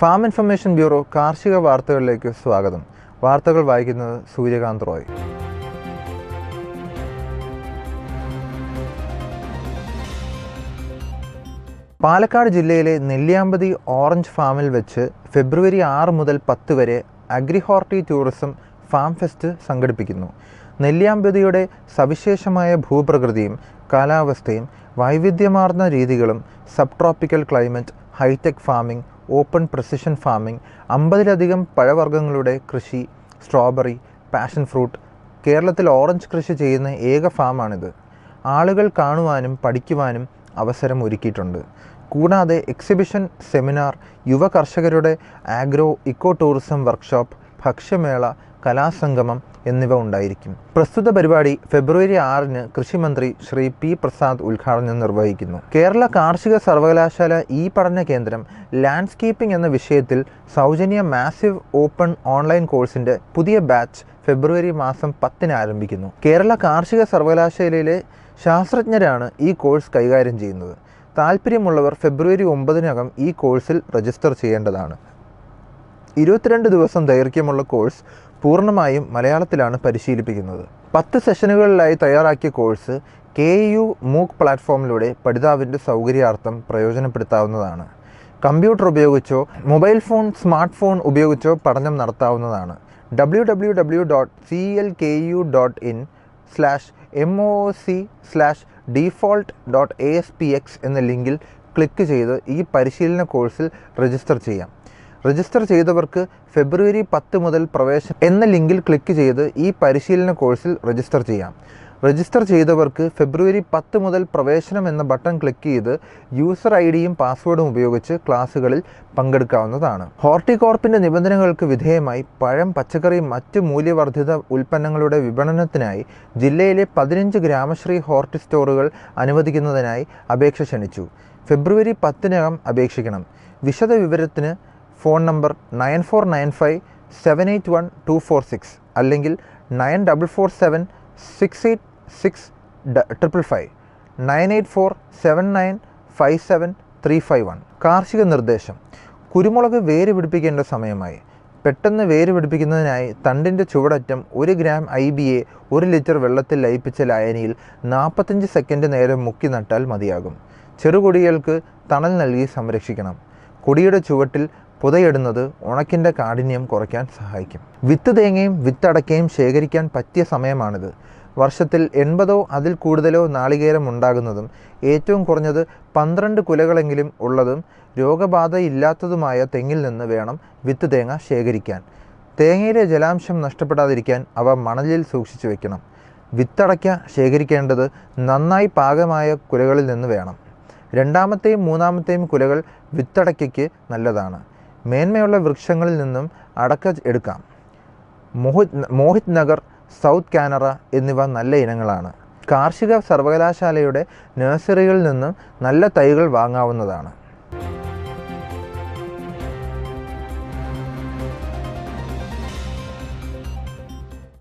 Farm information bureau കാർഷിക വാർത്തകളിലേക്ക് സ്വാഗതം. വാർത്തകൾ വായിക്കുന്നത് സൂര്യകാന്ത് റോയ്. പാലക്കാട് ജില്ലയിലെ നെല്ലിയാമ്പതി ഓറഞ്ച് ഫാമിൽ വെച്ച് ഫെബ്രുവരി ആറ് മുതൽ പത്ത് വരെ അഗ്രിഹോർട്ടി ടൂറിസം ഫാം ഫെസ്റ്റ് സംഘടിപ്പിക്കുന്നു. നെല്ലിയാമ്പതിയുടെ സവിശേഷമായ ഭൂപ്രകൃതിയും കാലാവസ്ഥയും വൈവിധ്യമാർന്ന രീതികളും sub tropical climate hitech farming open precision farming അമ്പതിലധികം പഴവർഗങ്ങളുടെ കൃഷി സ്ട്രോബെറി പാഷൻ ഫ്രൂട്ട് കേരളത്തിൽ ഓറഞ്ച് കൃഷി ചെയ്യുന്ന ഏക ഫാമാണിത്. ആളുകൾ കാണുവാനും പഠിക്കുവാനും അവസരം ഒരുക്കിയിട്ടുണ്ട്. കൂടാതെ എക്സിബിഷൻ സെമിനാർ യുവ കർഷകരുടെ ആഗ്രോ ഇക്കോ ടൂറിസം വർക്ക്ഷോപ്പ് ഭക്ഷ്യമേള കലാസംഗമം എന്നിവ ഉണ്ടായിരിക്കും. പ്രസ്തുത പരിപാടി ഫെബ്രുവരി ആറിന് കൃഷിമന്ത്രി ശ്രീ പി പ്രസാദ് ഉദ്ഘാടനം നിർവഹിക്കുന്നു. കേരള കാർഷിക സർവകലാശാല ഈ പഠന കേന്ദ്രം ലാൻഡ്സ്കേപ്പിംഗ് എന്ന വിഷയത്തിൽ സൗജന്യ മാസീവ് ഓപ്പൺ ഓൺലൈൻ കോഴ്സിന്റെ പുതിയ ബാച്ച് ഫെബ്രുവരി മാസം പത്തിന് ആരംഭിക്കുന്നു. കേരള കാർഷിക സർവകലാശാലയിലെ ശാസ്ത്രജ്ഞരാണ് ഈ കോഴ്സ് കൈകാര്യം ചെയ്യുന്നത്. താല്പര്യമുള്ളവർ ഫെബ്രുവരി ഒമ്പതിനകം ഈ കോഴ്സിൽ രജിസ്റ്റർ ചെയ്യേണ്ടതാണ്. ഇരുപത്തിരണ്ട് ദിവസം ദൈർഘ്യമുള്ള കോഴ്സ് പൂർണമായും മലയാളത്തിലാണ് പരിശീലിപ്പിക്കുന്നത്. പത്ത് സെഷനുകളിലായി തയ്യാറാക്കിയ കോഴ്സ് കെ യു മൂക്ക് പ്ലാറ്റ്ഫോമിലൂടെ പഠിതാവിന്റെ സൗകര്യാർത്ഥം പ്രയോജനപ്പെടുത്താവുന്നതാണ്. കമ്പ്യൂട്ടർ ഉപയോഗിച്ചോ മൊബൈൽ ഫോൺ സ്മാർട്ട് ഫോൺ ഉപയോഗിച്ചോ പഠനം നടത്താവുന്നതാണ്. W W W dot C L K U dot in slash M O C slash default dot A S P X എന്ന ലിങ്കിൽ ക്ലിക്ക് ചെയ്ത് ഈ പരിശീലന കോഴ്സിൽ രജിസ്റ്റർ ചെയ്യാം. രജിസ്റ്റർ ചെയ്തവർക്ക് ഫെബ്രുവരി പത്ത് മുതൽ പ്രവേശനം എന്ന ലിങ്കിൽ ക്ലിക്ക് ചെയ്ത് ഈ പരിശീലന കോഴ്സിൽ രജിസ്റ്റർ ചെയ്യാം. രജിസ്റ്റർ ചെയ്തവർക്ക് ഫെബ്രുവരി പത്ത് മുതൽ പ്രവേശനം എന്ന ബട്ടൺ ക്ലിക്ക് ചെയ്ത് യൂസർ ഐ ഡിയും പാസ്വേഡും ഉപയോഗിച്ച് ക്ലാസ്സുകളിൽ പങ്കെടുക്കാവുന്നതാണ്. ഹോർട്ടികോർപ്പിന്റെ നിബന്ധനകൾക്ക് വിധേയമായി പഴം പച്ചക്കറി മറ്റ് മൂല്യവർദ്ധിത ഉൽപ്പന്നങ്ങളുടെ വിപണനത്തിനായി ജില്ലയിലെ പതിനഞ്ച് ഗ്രാമശ്രീ ഹോർട്ടി സ്റ്റോറുകൾ അനുവദിക്കുന്നതിനായി അപേക്ഷ ക്ഷണിച്ചു. ഫെബ്രുവരി പത്തിനകം അപേക്ഷിക്കണം. വിശദ വിവരത്തിന് phone number nine four nine five seven eight one two four six അല്ലെങ്കിൽ nine double four seven six eight six triple five nine eight four seven nine five seven three five one. കാർഷിക നിർദ്ദേശം. കുരുമുളക് വേര് പിടിപ്പിക്കേണ്ട സമയമായി. പെട്ടെന്ന് വേര് പിടിപ്പിക്കുന്നതിനായി തണ്ടിന്റെ ചുവടറ്റം ഒരു ഗ്രാം ഐ ബി എ ഒരു ലിറ്റർ വെള്ളത്തിൽ ലയിപ്പിച്ച ലായനിയിൽ നാൽപ്പത്തഞ്ച് സെക്കൻഡ് നേരം മുക്കി നട്ടാൽ മതിയാകും. ചെറുകൊടികൾക്ക് തണൽ നൽകി സംരക്ഷിക്കണം. കൊടിയുടെ ചുവട്ടിൽ പുതയിടുന്നത് ഉണക്കിന്റെ കാഠിന്യം കുറയ്ക്കാൻ സഹായിക്കും. വിത്ത് തേങ്ങയും വിത്തടക്കയും ശേഖരിക്കാൻ പറ്റിയ സമയമാണിത്. വർഷത്തിൽ എൺപതോ അതിൽ കൂടുതലോ നാളികേരം ഉണ്ടാകുന്നതും ഏറ്റവും കുറഞ്ഞത് പന്ത്രണ്ട് കുലകളെങ്കിലും ഉള്ളതും രോഗബാധയില്ലാത്തതുമായ തെങ്ങിൽ നിന്ന് വേണം വിത്ത് തേങ്ങ ശേഖരിക്കാൻ. തേങ്ങയിലെ ജലാംശം നഷ്ടപ്പെടാതിരിക്കാൻ അവ മണലിൽ സൂക്ഷിച്ചു വെക്കണം. വിത്തടയ്ക്ക ശേഖരിക്കേണ്ടത് നന്നായി പാകമായ കുലകളിൽ നിന്ന് വേണം. രണ്ടാമത്തെയും മൂന്നാമത്തെയും കുലകൾ വിത്തടയ്ക്കയ്ക്ക് നല്ലതാണ്. മേന്മയുള്ള വൃക്ഷങ്ങളിൽ നിന്നും അടക്ക എടുക്കാം. മോഹിത് മോഹിത് നഗർ സൗത്ത് കാനറ എന്നിവ നല്ല ഇനങ്ങളാണ്. കാർഷിക സർവകലാശാലയുടെ നഴ്സറികളിൽ നിന്നും നല്ല തൈകൾ വാങ്ങാവുന്നതാണ്.